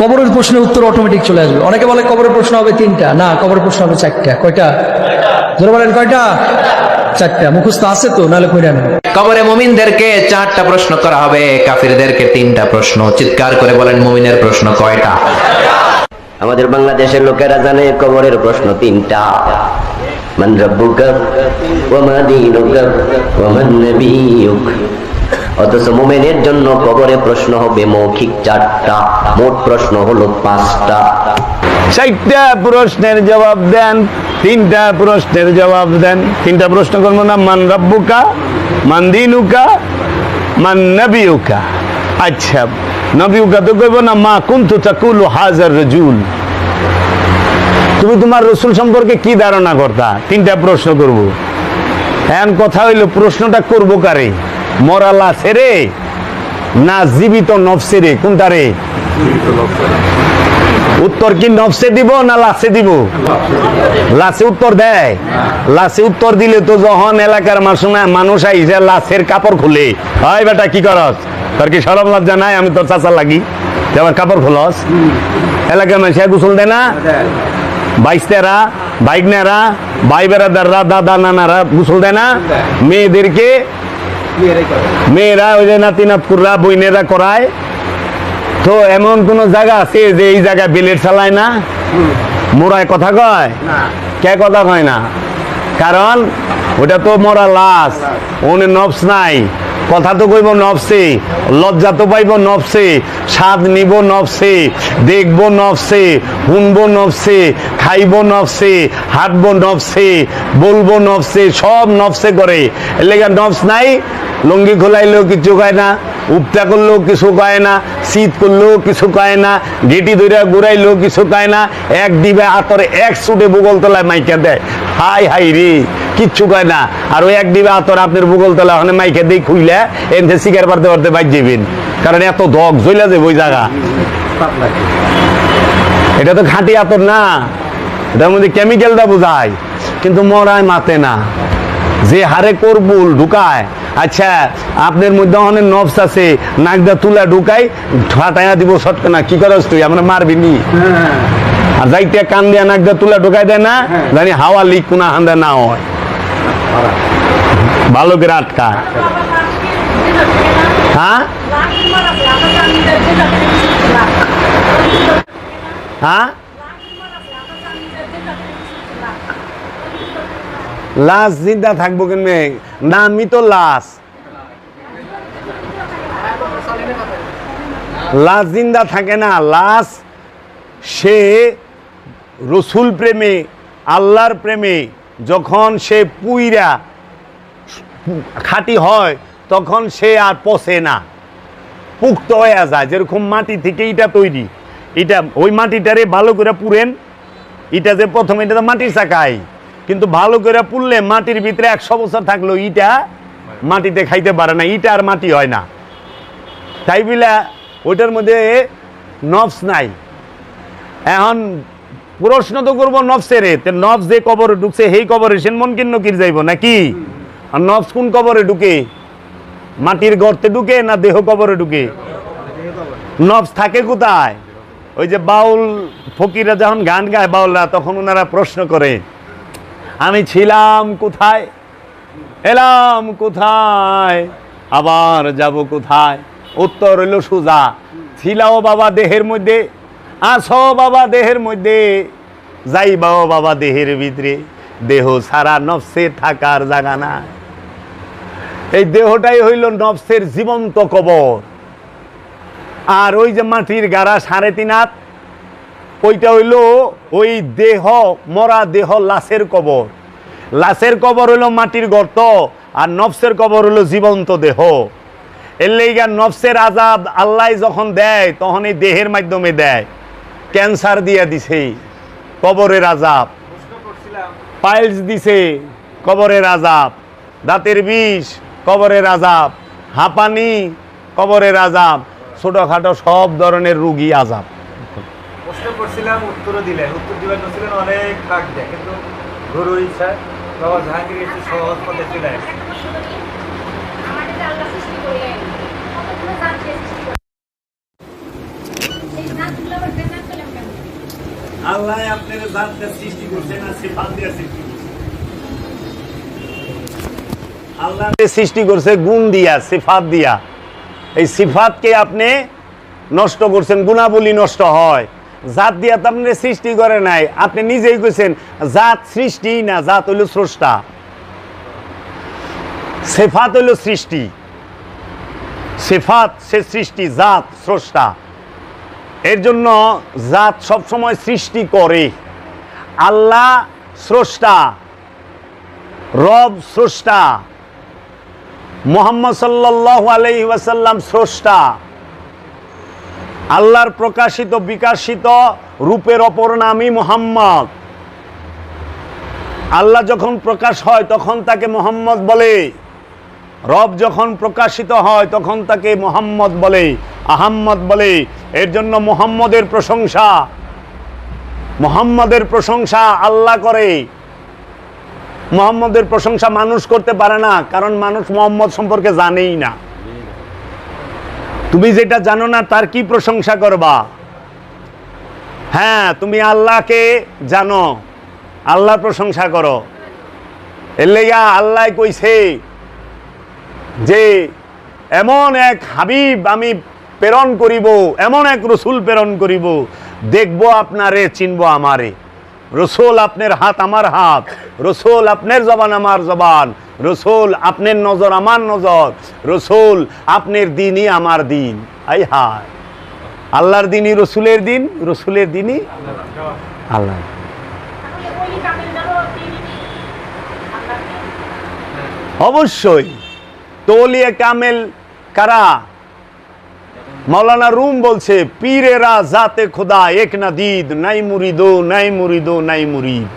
কবরের প্রশ্নের উত্তর অটোমেটিক চলে আসবে। অনেকে বলে কবরের প্রশ্ন হবে তিনটা। না কবরের প্রশ্ন হবে চারটা। কয়টা? ধরে বলেন কয়টা? চারটা। মুখস্থ আছে তো নাহলে কইরা না কবরে মুমিনদেরকে চারটা প্রশ্ন করা হবে কাফিরদেরকে তিনটা প্রশ্ন। চিৎকার করে বলেন মুমিনের প্রশ্ন কয়টা? আমাদের বাংলাদেশের লোকেরা জানে কবরের প্রশ্ন তিনটা। মান রব্বুকা ওয়া মা দীনুকা ওয়া মান নাবিয়ুক। অথচ মুমিনের জন্য কবরে প্রশ্ন হবে মৌখিক চারটা। মোট প্রশ্ন হলো পাঁচটা। চারটা প্রশ্নের জবাব দেন, তিনটা প্রশ্নের জবাব দেন। তিনটা প্রশ্ন করব না, মান রব্বুকা, মান দিনুকা, মান নবিউকা। আচ্ছা নবিউকা তো কইব না, মা কুন্তু তাকুলু হাজার রজুল। তুমি তোমার রসুল সম্পর্কে কি ধারণা করতা? তিনটা প্রশ্ন করব। এখন কথা হইল, প্রশ্নটা করব কারে? মরা লাশে রে। না, জীবিত নফসে রে। কোনটা রে? উত্তর কি নফসে দিব না লাশে দিব? লাশে উত্তর দেয়। লাশে উত্তর দিলে তো যখন এলাকার মানুষ- আইসে লাশের কাপড় খুলে। হয় বেটা, কি করস? তোর কি সরম লজ্জা নাই? আমি তোর চাচা লাগি। আমার কাপড় খুলস। এলাকার মানুষ গোসল দেয় না? বাইস্তেরা বাইকনেরা ভাই বেড়াদাররা দাদা, নানারা গোসল দেয় না? মেয়েদেরকে মেয়েরা ওই যে নাতি নাতকুররা বইনেরা করায়। তো এমন কোন জায়গা আছে যে এই জায়গায় বিলেট চালায় না? মোরায় কথা কয়? কে কথা কয় না? কারণ ওটা তো মরা লাশ। ওনে নবস নাই। কথা তো কইব নবসে লজ্জা তো পাইব নবসে স্বাদ নিব নবসে দেখব নবসে শুনব নবসে খাইব নবসে হাঁটবো নবসে বলব নবসে সব নবসে করে। এর লেগে নবস নাই। লুঙ্গি খোলাইলেও কিছু কয় না। উপটা করলেও কিছু কয় না, শীত করলেও কিছু কয় না, গেটি ধরে ঘুরাইলেও কিছু কয় না, এক দিবে আতরে এক সুটে বুগল তলায় মাইকে দেয়। হাই হাই রে, কিচ্ছু কয় না। আর ওই এক দিবে আতর আপনার বুগল তলায় ওখানে মাইকে দিয়ে খুইলে, এনতে শিকার পারতে পারতে বাইর যাবেন। কারণ এত দগ জ্বলা যাবে ওই জায়গা। এটা তো খাঁটি আতর না, এটার মধ্যে কেমিক্যালটা বোঝায়, কিন্তু মরায় মাতে না। যে হারে করবুল ঢুকায়। আচ্ছা আপনার মধ্যে অনেক নবস আছে নাকদা তুলা ঢুকাই ফাটাইয়া দিব সটকে না কি করস তুই? আমরা মারবি নি। আর যাইতে কান দিয়া নাকদা তুলা ঢুকাই দেয় না জানি হাওয়া লিক কোনা হান্দা না হয়। ভালো করে আটকায় হ্যাঁ? হ্যাঁ? লাশ জিন্দা থাকব কেমনে? নামই তো লাশ। লাশ জিন্দা থাকে না, লাশ সে রসুল প্রেমে, আল্লাহর প্রেমে, যখন সে পুইরা খাঁটি হয়, তখন সে আর পচে না। পুক্ত হয়ে যায়, যেরকম মাটি থেকে এটা তৈরি। এটা ওই মাটিটারে ভালো করে পুরেন। এটা যে প্রথমে, এটা তো মাটির চাকাই। কিন্তু ভালো করে পুড়লে মাটির ভিতরে একশো বছর থাকল ইটা মাটিতে খাইতে পারে না, ইটা আর মাটি হয় না। তাই বিলা ওইটার মধ্যে নফস নাই। এখন প্রশ্ন তো করব নফসের নফস যে কবরে ঢুকছে, সেই কবরে সেন মন কিন্ন কির যাইব নাকি? আর নফস কোন কবরে ঢুকে? মাটির গর্তে ঢুকে না দেহ কবরে ঢুকে? নফস থাকে কোথায়? ওই যে বাউল ফকিরা যখন গান গায়, বাউলরা তখন ওনারা প্রশ্ন করে আমি ছিলাম কোথায়? এলাম কোথায়? আবার যাব কোথায়? উত্তর হইল সোজা। ছিলাও বাবা দেহের মধ্যে, আসো বাবা দেহের মধ্যে। যাই যাইবাও বাবা দেহের ভিতরে। দেহ সারা নফসে থাকার জায়গা না এই দেহটাই হইল নফসের জীবন্ত কবর। আর ওই যে মাটির গাড়া সাড়ে তিন ওইটা হইল, ওই দেহ, মরা দেহ লাশের কবর। লাশের কবর হইল মাটির গর্ত, আর নফসের কবর হইল জীবন্ত দেহ। এর লেগা নফসের আজাব আল্লাহ যখন দেয়, তখন এই দেহের মাধ্যমে দেয়। ক্যান্সার দিয়া দিছে কবরের আজাব। পাইলস দিছে কবরের আজাব। দাঁতের বিষ, কবরের আজাব। হাঁপানি, কবরের আজাব। ছোটখাটো সব ধরনের রুগী আজাব। করছিলাম উত্তরও দিলেন উত্তর দিবেন ছিলেন অনেক ফাঁক দেয়। কিন্তু গরুর ইচ্ছা বাবা জাহাঙ্গীর একটু সহজ পথে চলে আমাদের আল্লাহ আপনার জাতটা সৃষ্টি করছে না সিফাত দিয়ে সৃষ্টি আল্লাহ সৃষ্টি করছে গুণ দিয়া সিফাত দিয়া। এই সিফাতকে আপনি নষ্ট করছেন গুণাবলী নষ্ট হয়। জাত দিয়া তো আপনি সৃষ্টি করে নাই। আপনি নিজেই কইছেন, জাত সৃষ্টি না জাত হইল স্রষ্টা। সেফাত হইল সৃষ্টি। সেফাত সে সৃষ্টি, জাত, স্রষ্টা। এর জন্য জাত সবসময় সৃষ্টি করে। আল্লাহ স্রষ্টা, রব স্রষ্টা, মোহাম্মদ সাল্লাহ আলহি ওয়াসাল্লাম স্রষ্টা। আল্লাহর প্রকাশিত, বিকাশিত রূপের অপর নামই মোহাম্মদ। আল্লাহ যখন প্রকাশ হয়, তখন তাকে মোহাম্মদ বলে। রব যখন প্রকাশিত হয়, তখন তাকে মোহাম্মদ বলে, আহাম্মদ বলে। এর জন্য মোহাম্মদের প্রশংসা। মোহাম্মদের প্রশংসা আল্লাহ করে। মোহাম্মদের প্রশংসা মানুষ করতে পারে না, কারণ মানুষ মোহাম্মদ সম্পর্কে জানেই না। তুমি যেটা জানো না, তার কি প্রশংসা করবা? হ্যাঁ তুমি আল্লাহকে জানো। আল্লাহর প্রশংসা করো। এর লেগা আল্লাহ কইছে যে, এমন এক হাবিব আমি প্রেরণ করিব, এমন এক রসুল প্রেরণ করিব, দেখব আপনারে, চিনব আমারে। রসুল আপনার হাত আমার হাত, রসুল আপনার জবান আমার জবান, রসুল আপনার নজর আমার নজর, রসুল আপনার দিনই আমার দিন। আই হায় আল্লাহর দিনই রসুলের দিন, রসুলের দিনই আল্লাহ অবশ্যই। তলিয়ে কামেল কারা? মৌলানা রুম বলছে, পীরেরা জাতে খোদা এক না দিদ, নাই মুরিদো নাই মুরিদো, নাই মুরিদ।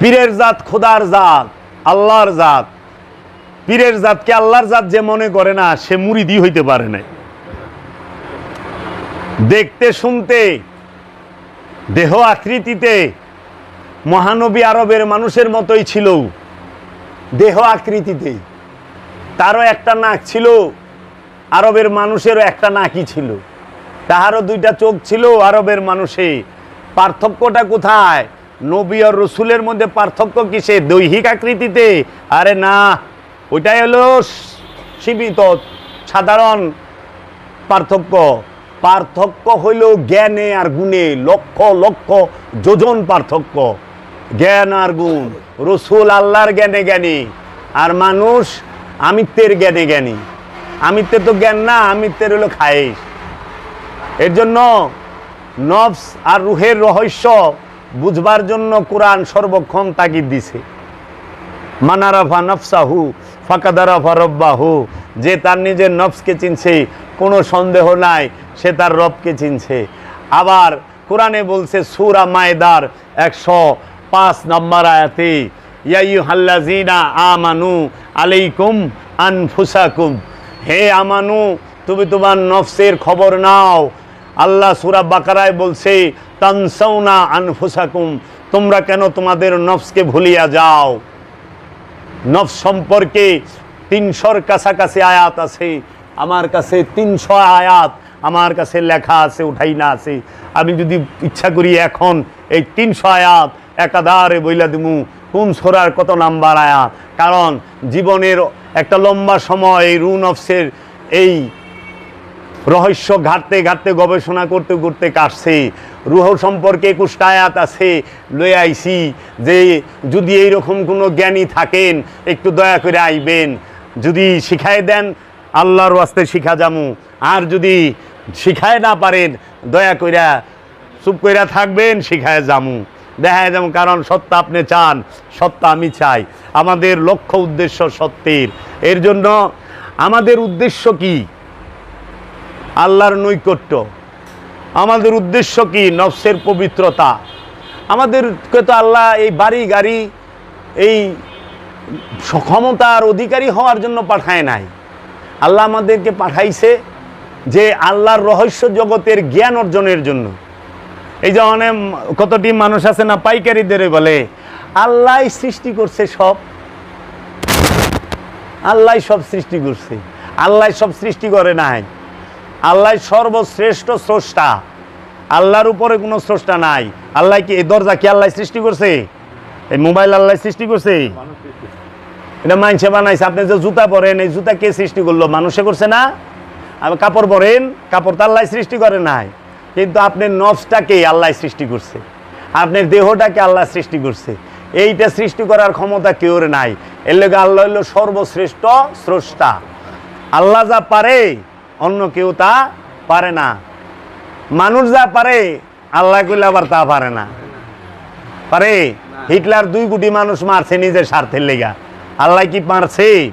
পীরের জাত খোদার জাত, আল্লাহর জাত। পীরের জাতকে আল্লাহর জাত যে মনে করে না, সে মুরিদি হইতে পারে না দেখতে শুনতে, দেহ আকৃতিতে মহানবী আরবের মানুষের মতোই ছিল। দেহ আকৃতিতে। তারও একটা নাক ছিল আরবের মানুষেরও একটা নাকই ছিল? তাহারও দুইটা চোখ ছিল আরবের মানুষে। পার্থক্যটা কোথায়? নবী আর রসুলের মধ্যে পার্থক্য কিসে দৈহিক আকৃতিতে? আরে না, ওইটাই হলো সীমিত, সাধারণ পার্থক্য। পার্থক্য হইল জ্ঞানে আর গুণে, লক্ষ লক্ষ, যোজন পার্থক্য। জ্ঞান আর গুণ, রসুল আল্লাহর জ্ঞানে জ্ঞানী, আর মানুষ আমিত্বের জ্ঞানে জ্ঞানী। আমিত্বের তো জ্ঞান না, আমিত্বের হলো খায়েশ। এর জন্য নফস আর রুহের রহস্য বুঝবার জন্য কোরআন সর্বক্ষণ তাগিদ দিছে। মানারাফা নফসাহু ফাকাদারাফা রব্বাহু, যে তার নিজের নফসকে চিনছে, কোনো সন্দেহ নাই, সে তার রবকে চিনছে। আবার কোরআনে বলছে সুরা মায়দার একশো পাঁচ নম্বর আয়াতে ইয়াইউ হাল্লাজিনা আমানু আলাইকুম আনফুসাকুম। হে আমানু, তুমি তোমার নফসের খবর নাও। আল্লাহ সুরা বাকারায় বলছে, তানসাউনা আনফুসাকুম, তোমরা কেন তোমাদের নফসকে ভুলিয়া যাও? নফস সম্পর্কে তিনশোর কাছাকাছি আয়াত আছে। আমার কাছে তিনশো আয়াত আমার কাছে লেখা আছে উঠাই না আছে। আমি যদি ইচ্ছা করি এখন এই তিনশো আয়াত একাধারে বইলা দিমু। কোন সোরার কত নাম্বার আয়াত? কারণ জীবনের একটা লম্বা সময় এই রু নফসের এই রহস্য ঘাটতে ঘাটতে, গবেষণা করতে করতে কাটছে। রুহ সম্পর্কে একুশটা আয়াত আছে, লয়ে আইসি যে যদি এইরকম কোনো জ্ঞানী থাকেন, একটু দয়া করে আইবেন। যদি শিখাই দেন, আল্লাহর ওয়াস্তে শিখা যামু। আর যদি শিখায় না পারেন, দয়া কইরা চুপ কইরা থাকবেন, শিখায় যামু। দেখা যাব কারণ সত্য আপনি চান সত্য আমি চাই। আমাদের লক্ষ্য উদ্দেশ্য সত্যের। এর জন্য আমাদের উদ্দেশ্য কি? আল্লাহর নৈকট্য। আমাদের উদ্দেশ্য কি? নফসের পবিত্রতা। আমাদেরকে তো আল্লাহ এই বাড়ি, গাড়ি, এই ক্ষমতার অধিকারী হওয়ার জন্য পাঠায় নাই। আল্লাহ আমাদেরকে পাঠাইছে যে আল্লাহর রহস্য জগতের জ্ঞান অর্জনের জন্য। এই যে অনেক কতটি মানুষ আছে না, পাইকারিদের বলে। আল্লাহ সৃষ্টি করছে সব। আল্লাহ সব সৃষ্টি করছে। আল্লাহ সব সৃষ্টি করে নাই। আল্লাহ সর্বশ্রেষ্ঠ স্রষ্টা। আল্লাহর উপরে কোনো স্রষ্টা নাই। আল্লাহ কি, এই দরজা কি আল্লাহ সৃষ্টি করছে? এই মোবাইল আল্লাহ সৃষ্টি করছে? এটা মাইনসে বানাইছে। আপনি যে জুতা পরেন, এই জুতা কে সৃষ্টি করল? মানুষে করছে না? আপনি কাপড় পরেন, কাপড় তো আল্লাহ সৃষ্টি করে নাই। কিন্তু আপনার নফসটাকে আল্লাহ সৃষ্টি করছে। আপনার দেহটাকে আল্লাহ সৃষ্টি করছে। এইটা সৃষ্টি করার ক্ষমতা কেউর নাই। এর লেগে আল্লাহ হলো সর্বশ্রেষ্ঠ স্রষ্টা। আল্লাহ যা পারে, অন্য কেউ তা পারে না। মানুষ যা পারে, আল্লাহ কইলে আবার তা পারে না। পারে? হিটলার দুই কোটি মানুষ মারছে নিজের স্বার্থের লেগা। আল্লাহ কি মারছে?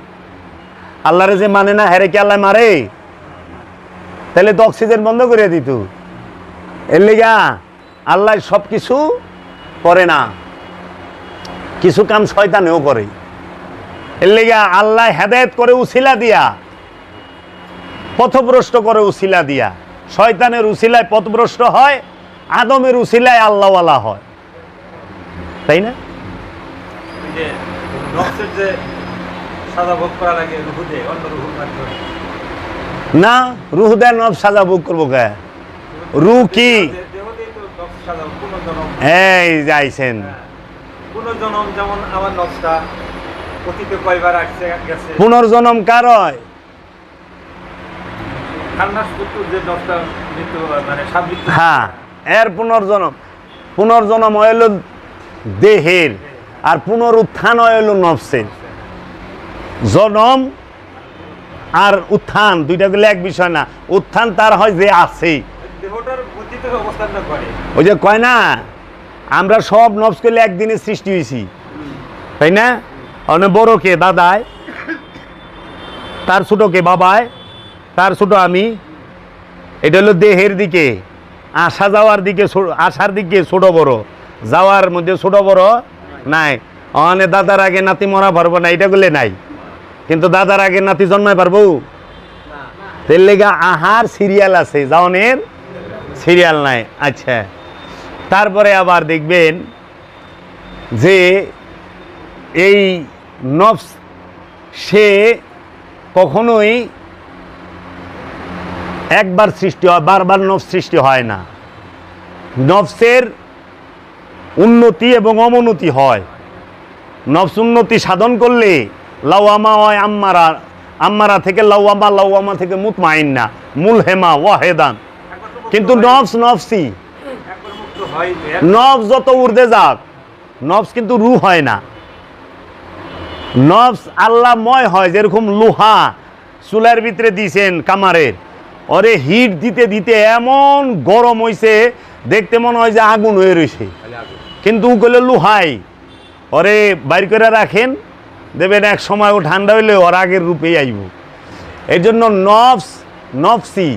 আল্লাহরে যে মানে না, হেরে কি আল্লাহ মারে? তাহলে তো অক্সিজেন বন্ধ করে দিত। এর লেগা আল্লাহ সব কিছু করে না। কিছু কাম শয়তানেও করে। এর লেগা আল্লাহ হেদায়ত করে উসিলা দিয়া পথভ্রষ্ট করে উসিলা দিয়া। শয়তানের উসিলায় পথভ্রষ্ট হয় আদমের উসিলায় আল্লাহওয়ালা হয়। তাই না? ভোগ না রুহ দেয় নব সাজা বুক করব কে? রু কি দে- দেহতেই তো নকশ সাদা পুনর্জন্ম। এই যাইছেন পুনর্জন্ম যেমন আমার নকশটা অতীতে কয়বার আসছে গেছে। পুনর্জন্ম কার হয়? মানে হ্যাঁ এর পুনর্জন্ম। পুনর্জন্ম হইল দেহের আর পুনরুত্থান হইল নফসের। জনম আর উত্থান দুইটা গুলো এক বিষয় না। উত্থান তার হয় যে আছে দেহটার গতিতে অবস্থান না করে ওই যে কয় না আমরা সব নফস করলে একদিনে সৃষ্টি হয়েছি তাই না? অনেক বড় কে? দাদায় তার ছোট কে? বাবায় তার ছোট আমি। এটা হলো দেহের দিকে। আসা যাওয়ার দিকে আসার দিকে ছোট বড়। যাওয়ার মধ্যে ছোট বড় নাই। অনে দাদার আগে নাতি মরা পারব না এটা গুলো নাই। কিন্তু দাদার আগে নাতি জন্মায় পারব? তেল লেগা আহার সিরিয়াল আছে যাওনের সিরিয়াল নাই আচ্ছা। তারপরে আবার দেখবেন যে এই নফস, সে কখনোই একবার সৃষ্টি হয়, বারবার নফস সৃষ্টি হয় না। নফসের উন্নতি এবং অবনতি হয়। নফস উন্নতি সাধন করলে লাউয়ামা হয় আম্মারা আম্মারা থেকে লাউয়ামা লাউয়ামা থেকে মুতমাইন্না, মুলহেমা ওয়াহেদান। কিন্তু নফস নফসি। নফস যত উর্দে যাক নফস কিন্তু রু হয় না। নফস আল্লাহময় হয় যেরকম লোহা চুলার ভিতরে দিয়েছেন কামারের। ওরে হিট দিতে দিতে এমন গরম হইছে দেখতে মনে হয় যে আগুন হয়ে রয়েছে কিন্তু গেলে লোহাই। ওরে বাইর করে রাখেন দেবেন এক সময় ও ঠান্ডা হইলে ওর আগের রূপেই আইব। এর জন্য নফস নফসি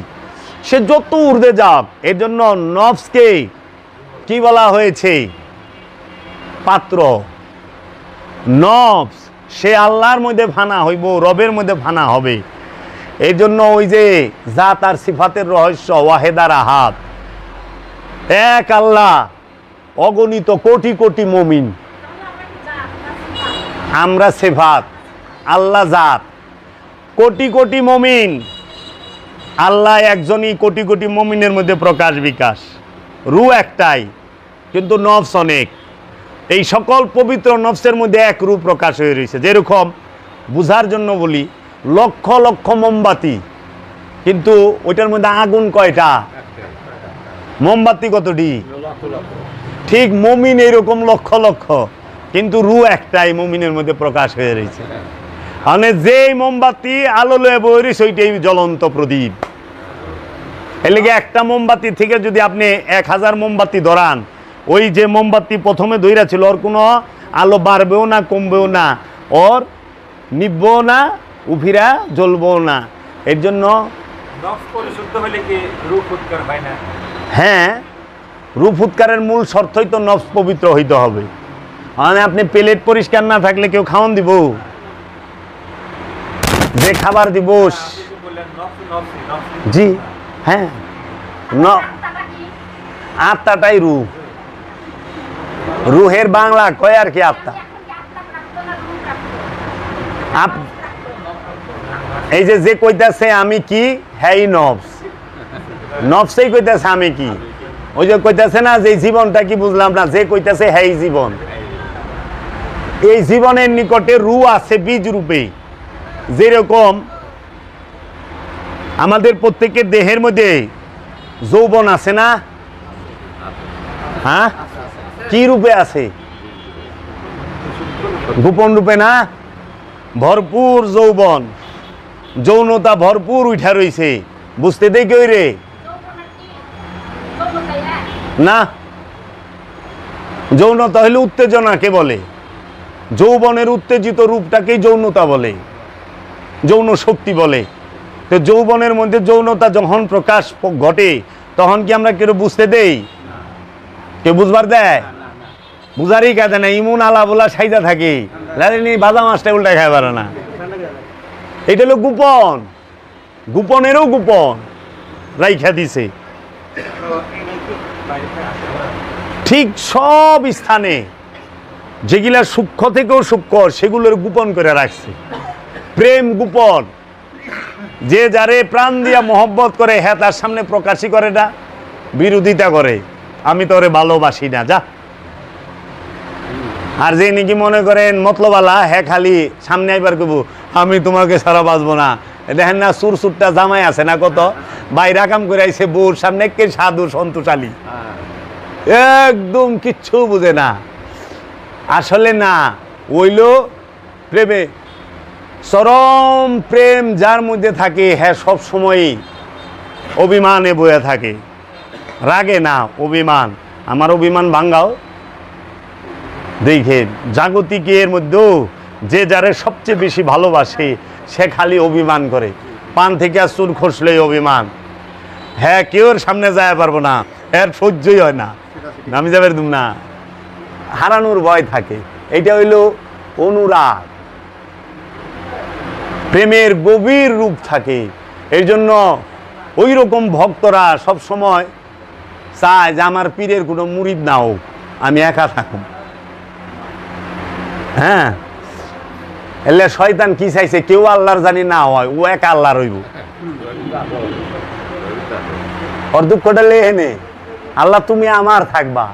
সে যত উর্দে যাক, এর জন্য নফসকে কি বলা হয়েছে? পাত্র। নফস, সে আল্লাহর মধ্যে ভানা হইব, রবের মধ্যে ভানা হবে। এই জন্য ওই যে জাত আর সিফাতের রহস্য ওয়াহেদার আহাত এক আল্লাহ, অগণিত কোটি কোটি মমিন। আমরা সেফাত, আল্লাহ জাত। কোটি কোটি মমিন। আল্লাহ একজনই কোটি কোটি মমিনের মধ্যে প্রকাশ বিকাশ। রু একটাই, কিন্তু নফস অনেক। এই সকল পবিত্র নফসের মধ্যে এক রূপ প্রকাশ হয়ে রয়েছে। যেরকম, বুঝার জন্য বলি, লক্ষ লক্ষ মোমবাতি, কিন্তু ওইটার মধ্যে আগুন কয়টা? মোমবাতি কতটি? ঠিক মমিন এরকম লক্ষ লক্ষ, কিন্তু রু একটাই মমিনের মধ্যে প্রকাশ হয়ে রয়েছে। মানে যেই মোমবাতি আলো লয়ে বই রয়েছে, ওইটাই জ্বলন্ত প্রদীপ। এর একটা মোমবাতি থেকে যদি আপনি এক হাজার মোমবাতি ধরান ওই যে মোমবাতি প্রথমে ধইরা ছিল ওর কোনো আলো বাড়বেও না কমবেও না ওর নিববেও না উফিরা জ্বলবেও না। এর জন্য হয় রূপ উৎকারের মূল শর্তই তো নফস পবিত্র হইতে হবে। মানে আপনি প্লেট পরিষ্কার না থাকলে কেউ খাওয়ান দিব? যে খাবার দিব আপনি যে বললেন নফস নফসি নফসি জি। হ্যাঁ ন। আত্মাটাই রূপ রুহের বাংলা কয় আর কি আত্মা? এই যে যে কইতাছে আমি কি হ্যাঁ নফস। নফসেই কইতাছে আমি কি। ওই যে কইতাছে না, যে জীবনটা কি বুঝলাম না, যে কইতাছে হ্যাই জীবন। এই জীবনের নিকটে রু আছে বীজ রূপে যেরকম আমাদের প্রত্যেকের দেহের মধ্যে যৌবন আছে না? হ্যাঁ? কি রূপে আছে? গোপন রূপে না? ভরপুর যৌবন। যৌনতা ভরপুর উঠা রইছে। বুঝতে দেই কই রে? না। যৌনতা হলে উত্তেজনাকে বলে? যৌবনের উত্তেজিত রূপটাকেই যৌনতা বলে। যৌন শক্তি বলে। তো যৌবনের মধ্যে যৌনতা যখন প্রকাশ ঘটে, তখন কি আমরা কেউ বুঝতে দেই? কেউ বুঝবার দেয়? বুঝারই কাজে না ইমুন আলা বলা সাইজা থাকে। লালিনি বাজা মাছটা উল্টা খাই পারে না। এটা হলো গোপন। গোপনেরও গোপন। রাইখা দিছে। ঠিক সব স্থানে যেগুলা সূক্ষ্ম থেকেও সূক্ষ্ম, সেগুলোর গোপন করে রাখছে। প্রেম গোপন। যে যারে প্রাণ দিয়া মহব্বত করে হ্যাঁ তার সামনে প্রকাশই করে না, বিরোধিতা করে। আমি তোরে ভালোবাসি না, যা। আর যে নাকি মনে করেন, মতলবালা হ্যাঁ খালি সামনে আইবার কব আমি তোমাকে সারা বাঁচবো না। দেখেন না সুর সুরটা জামাই আছে না কত? বাইরা কাম করে আইসে বউর সামনে কে সাধু সন্তোষালী। একদম কিচ্ছু বুঝে না। আসলে না, ওইল প্রেমে চরম প্রেম যার মধ্যে থাকে হ্যাঁ সব সময়ই অভিমানে বয়ে থাকে। রাগে না, অভিমান। আমার অভিমান ভাঙ্গাও দেখে জাগতিকের মধ্যেও যে যারে সবচেয়ে বেশি ভালোবাসে, সে খালি অভিমান করে। পান থেকে আর চুল খসলেই অভিমান। হ্যাঁ কেউ সামনে যায় পারব না, এর সহ্যই হয় না। আমি যাবে না হারানোর ভয় থাকে। এটা হইল অনুরাগ। প্রেমের গভীর রূপ থাকে। এই জন্য ওই রকম ভক্তরা সব সময় চায় যে আমার পীরের কোনো মুরিদ না হোক, আমি একা থাকুম। হ্যাঁ? এলে শয়তান কি চাইছে? কেউ আল্লাহর জানি না হয়, ও একা আল্লাহ রইব। ওর দুঃখটা লেহে নে। আল্লাহ, তুমি আমার থাকবা।